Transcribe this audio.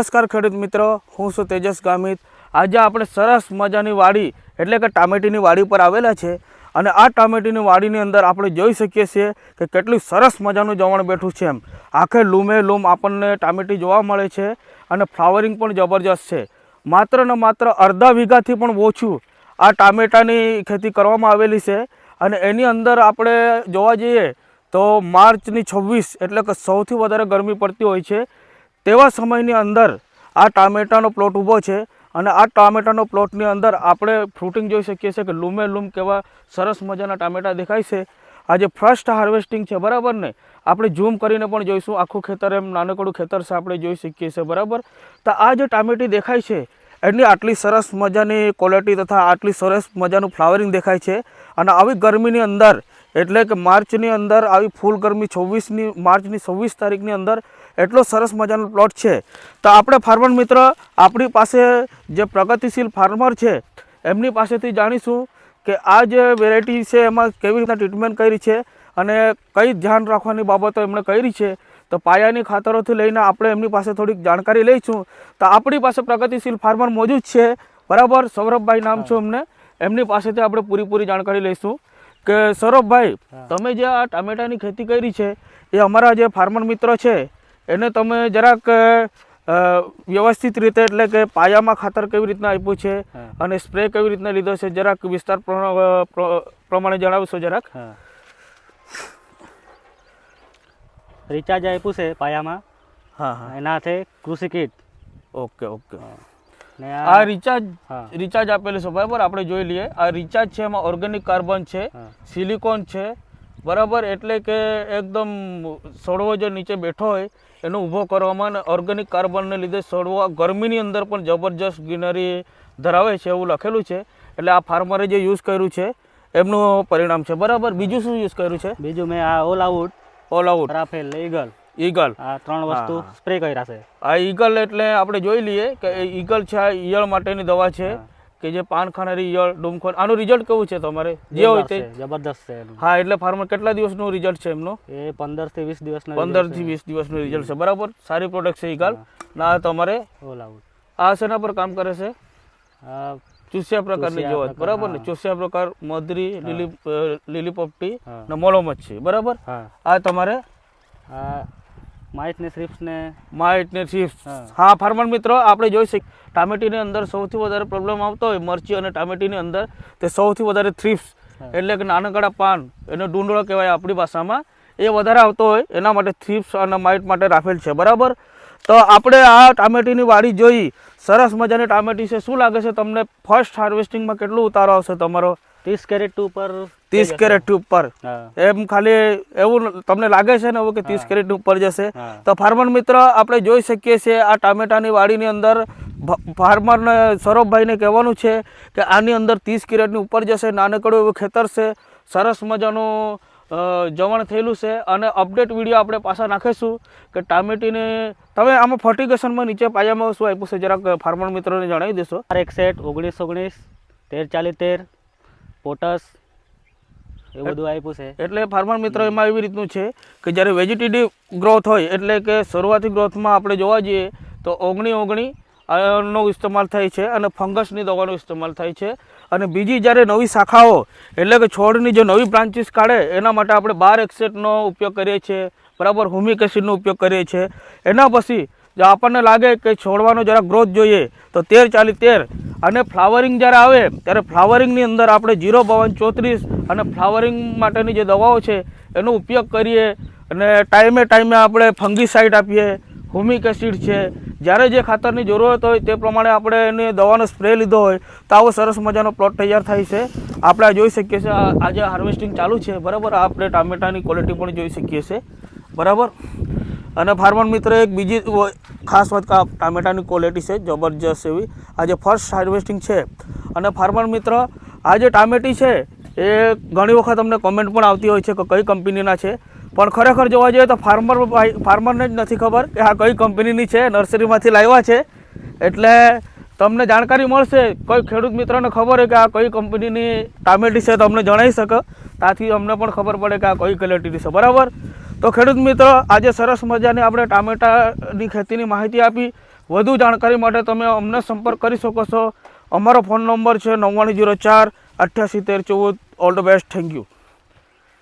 નમસ્કાર ખેડૂત મિત્રો, હું છું તેજસ ગામિત. આજે આપણે સરસ મજાની વાડી, એટલે કે ટામેટીની વાડી પર આવેલા છે. અને આ ટામેટીની વાડીની અંદર આપણે જોઈ શકીએ છીએ કે કેટલું સરસ મજાનું જમણ બેઠું છે એમ. આખે લૂમે લૂમ આપણને ટામેટી જોવા મળે છે અને ફ્લાવરિંગ પણ જબરજસ્ત છે. માત્ર ને માત્ર અડધા વીઘાથી પણ ઓછું આ ટામેટાની ખેતી કરવામાં આવેલી છે. અને એની અંદર આપણે જોવા જઈએ તો માર્ચની છવ્વીસ, એટલે કે સૌથી વધારે ગરમી પડતી હોય છે. તેવા સમયની અંદર આ ટામેટાનો પ્લોટ ઊભો છે અને આ ટામેટાનો પ્લોટની અંદર આપણે ફ્રૂટિંગ જોઈ શકીએ છીએ કે લૂમે લૂમ કેવા સરસ મજાના ટામેટા દેખાય છે. આજે ફર્સ્ટ હાર્વેસ્ટિંગ છે, બરાબર ને? આપણે ઝૂમ કરીને પણ જોઈશું. આખું ખેતર એમ નાનકડું ખેતર છે, આપણે જોઈ શકીએ છીએ, બરાબર? તો આ જે ટામેટી દેખાય છે, એની આટલી સરસ મજાની ક્વોલિટી તથા આટલી સરસ મજાનું ફ્લાવરિંગ દેખાય છે. અને આવી ગરમીની અંદર, એટલે કે માર્ચની અંદર આવી ફૂલ ગરમી છવ્વીસની, માર્ચની છવ્વીસ તારીખની અંદર એટલો સરસ મજાનો પ્લોટ છે. તો આપણે ફાર્મર મિત્ર આપણી પાસે જે પ્રગતિશીલ ફાર્મર છે એમની પાસેથી જાણીશું કે આ જે વેરાયટી છે એમાં કેવી રીતના ટ્રીટમેન્ટ કરી છે અને કઈ ધ્યાન રાખવાની બાબતો એમણે કરી છે. તો પાયાની ખાતરોથી લઈને આપણે એમની પાસે થોડીક જાણકારી લઈશું. તો આપણી પાસે પ્રગતિશીલ ફાર્મર મોજૂદ છે. બરાબર? સૌરભભાઈ નામ છે એમને. એમની પાસેથી આપણે પૂરીપૂરી જાણકારી લઈશું કે સૌરભભાઈ તમે જે આ ટામેટાની ખેતી કરી છે એ અમારા જે ફાર્મર મિત્ર છે એને તમે જરાક વ્યવસ્થિત રીતે એટલે કે પાયામાં ખાતર કેવી રીતના આપ્યું છે અને સ્પ્રે કેવી રીતના લીધો છે જરાક વિસ્તાર પ્ર- પ્ર- પ્રમાણે જણાવશો જરાક? રિચાર્જ આપ્યું છે પાયામાં. હા હા. એના હાથે કૃષિ કીટ. Okay okay. આ રિચાર્જ રિચાર્જ આપેલું છે બરાબર? આપણે જોઈ લઈએ. આ રિચાર્જ છે એમાં ઓર્ગેનિક કાર્બન છે સિલિકોન છે બરાબર એટલે કે એકદમ સડવો જે નીચે બેઠો હોય એનો ઊભો કરવામાં અને ઓર્ગેનિક કાર્બનને લીધે સડવા ગરમીની અંદર પણ જબરજસ્ત ગ્રીનરી ધરાવે છે એવું લખેલું છે. એટલે આ ફાર્મરે જે યુઝ કર્યું છે એમનું પરિણામ છે. બરાબર? બીજું શું યુઝ કર્યું છે? બીજું મેં આ all out all out Rafale eagle. Eagle. આ ત્રણ વસ્તુ. સ્પ્રે કર્યા છે. આ ઈગલ એટલે આપણે જોઈ લઈએ કે ઈગલ છે આ ઈયળ માટેની દવા છે. કે જે પાન ખાનારી ઈયળ ડુમખોર આનું રિઝલ્ટ કેવું છે તમારે? જે હોય તે? જબરદસ્ત છે હા એટલે ફાર્મર કેટલા દિવસનું રિઝલ્ટ છે એમનું? એ પંદરથી વીસ દિવસ પંદરથી વીસ દિવસનું રિઝલ્ટ છે બરાબર? સારી પ્રોડક્ટ છે ઈગાલ ના તમારે આ શેના પર કામ કરે છે? ચૂસ્યા પ્રકારની ચૂસ્યા બરાબર ને. ચૂસ્યા પ્રકાર મધરી લીલી લીલી પોપટી. ને મોલોમત છે બરાબર? આ તમારે આ થ્રિપ્સને માઇટને થ્રિપ્સ હા. હા ફાર્મર મિત્રો આપણે જોઈ શકીએ ટામેટીની અંદર સૌથી વધારે પ્રોબ્લેમ આવતો હોય મરચી અને ટામેટીની અંદર તે સૌથી વધારે થ્રિપ્સ એટલે કે નાનકડા પાન એનો ડુંડળો કહેવાય આપણી ભાષામાં એ વધારે આવતો હોય એના માટે થ્રિપ્સ અને માઇટ માટે રાખેલ છે. બરાબર? તો આપણે આ ટામેટીની વાડી જોઈ સરસ મજાની ટામેટી છે. શું લાગે છે તમને? ફર્સ્ટ હાર્વેસ્ટિંગમાં કેટલું ઉતારો આવશે તમારો? ત્રીસ કેરેટ ઉપર ત્રીસ કેરેટ ઉપર. એમ ખાલી એવું તમને લાગે છે ને કે ત્રીસ. કેરેટ ઉપર જશે? તો ફાર્મર મિત્ર આપણે જોઈ શકીએ છીએ આ ટામેટાની વાડીની અંદર ફાર્મરને સૌરભભાઈને કહેવાનું છે કે આની અંદર ત્રીસ કેરેટની ઉપર જશે નાનકડું એવું ખેતર છે સરસ મજાનું જવણ થયેલું છે અને અપડેટ વીડિયો આપણે પાછા નાખીશું કે ટામેટીને તમે આમાં ફર્ટિગેશનમાં નીચે પાયામાં શું આપ્યું છે જરાક ફાર્મર મિત્રોને જણાવી દેશો. એક સેટ ઓગણીસ ઓગણીસ તેર ચાલીસ તેર પોટસ એ બધું આપ્યું છે. એટલે ફાર્મર મિત્રો એમાં એવી રીતનું છે કે જ્યારે વેજીટેટિવ ગ્રોથ હોય એટલે કે શરૂઆતી ગ્રોથમાં આપણે જોવા જઈએ તો ઓગણી ઓગણી નો ઇસ્તેમાલ થાય છે અને ફંગસની દવાનો ઇસ્તેમાલ થાય છે. અને બીજી જ્યારે નવી શાખાઓ એટલે કે છોડની જે નવી બ્રાન્ચીસ કાઢે એના માટે આપણે બાર એક્સેટનો ઉપયોગ કરીએ છીએ બરાબર હુમિક એસિડનો ઉપયોગ કરીએ છીએ. એના પછી જો આપણને લાગે કે છોડવાનો જરા ગ્રોથ જોઈએ, તો તેર ચાલી તેર. અને ફ્લાવરિંગ જ્યારે આવે, ત્યારે ફ્લાવરિંગની અંદર આપણે જીરો બાવન ચોત્રીસ અને ફ્લાવરિંગ માટેની જે દવાઓ છે, એનો ઉપયોગ કરીએ. અને ટાઈમે ટાઈમે આપણે ફંગીસાઇડ આપીએ, હુમિક એસિડ છે. જ્યારે જે ખાતરની જરૂરત હોય, તે પ્રમાણે આપણે એની દવાનો સ્પ્રે લીધો હોય, તો આવો સરસ મજાનો પ્લોટ તૈયાર થાય છે. આપણે આ જોઈ શકીએ છીએ આજે હાર્વેસ્ટિંગ ચાલુ છે, બરાબર? આપણે ટામેટાની ક્વોલિટી પણ જોઈ શકીએ છીએ. બરાબર? અને ફાર્મર મિત્ર એક બીજી ખાસ વાત કે ટામેટાની ક્વોલિટી છે, જબરજસ્ત એવી. આજે ફર્સ્ટ હાર્વેસ્ટિંગ છે, અને ફાર્મર મિત્ર, આ જે ટામેટી છે, એ ઘણી વખત અમને કોમેન્ટ પણ આવતી હોય છે કે કઈ કંપનીના છે. પણ ખરેખર જોવા જઈએ તો ફાર્મર ફાર્મરને જ નથી ખબર કે આ કઈ કંપનીની છે નર્સરીમાંથી લાવ્યા છે. એટલે તમને જાણકારી મળશે, કોઈ ખેડૂત મિત્રને ખબર હોય કે આ કઈ કંપનીની ટામેટી છે, તો અમને જણાવી શકે. ત્યાંથી અમને પણ ખબર પડે કે આ કઈ ક્વોલિટીની છે. બરાબર? તો ખેડૂત મિત્રો, આજે સરસ મજાની આપણે ટામેટાની ખેતીની માહિતી આપી. વધુ જાણકારી માટે તમે અમને સંપર્ક કરી શકો છો. અમારો ફોન નંબર છે નવ્વાણું જીરો ચાર અઠ્યાસી તેર ચૌદ. All the best, thank you.